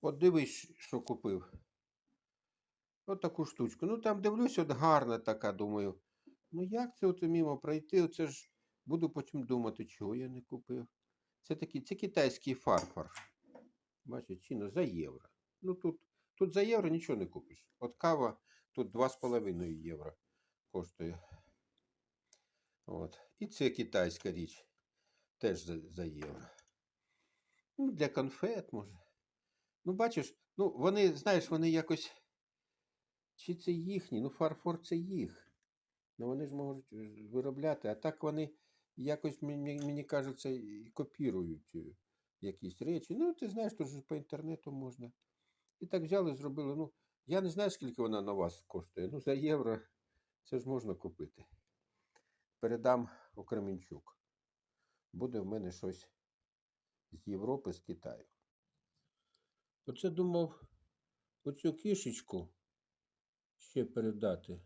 От дивись, що купив. От таку штучку. Ну там дивлюсь, от гарна така, думаю. Ну як це от мимо пройти? Оце ж буду потім думати, чого я не купив. Це такий, це китайський фарфор. Бачите, ціна за євро. Ну тут, тут за євро нічого не купиш. От кава тут 2,5 євро коштує. От. І це китайська річ. Теж за, за євро. Ну, для конфет, може. Ну, бачиш, ну вони, знаєш, вони якось. Чи це їхні? Ну, фарфор це їх. Ну вони ж можуть е, виробляти, а так вони якось, мені, мені кажеться, копірують е, якісь речі. Ну, ти знаєш, то ж по інтернету можна. І так взяли, зробили. Ну, я не знаю, скільки вона на вас коштує. Ну, за євро це ж можна купити. Передам у Кременчук. Буде в мене щось з Європи, з Китаю. Оце думав оцю кішечку ще передати.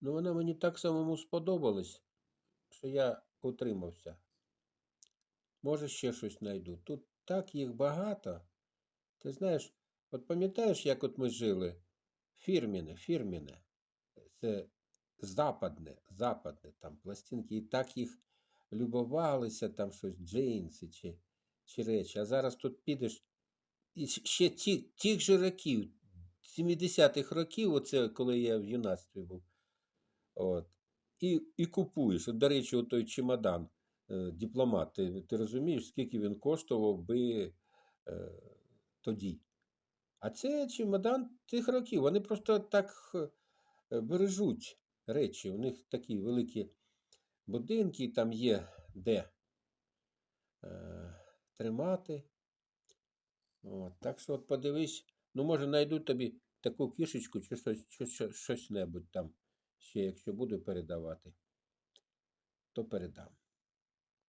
Ну, вона мені так самому сподобалась, що я утримався. Може, ще щось знайду. Тут так їх багато. Ти знаєш, от пам'ятаєш, як от ми жили? Фірміне, фірміне. Це западне, западне там пластинки. І так їх любувалися, там щось джинси чи, чи речі. А зараз тут підеш і ще ті, тих же років, 70-х років, оце коли я в юнацтві був. От. І, і купуєш. От, до речі, от той чемодан, е, дипломат, ти, ти розумієш, скільки він коштував би е, тоді. А це чемодан тих років. Вони просто так е, бережуть речі. У них такі великі будинки, там є де е, тримати. От. Так що от подивись, ну, може, знайду тобі таку кішечку чи щось, чи що- щось небудь там ще, якщо буду передавати, то передам.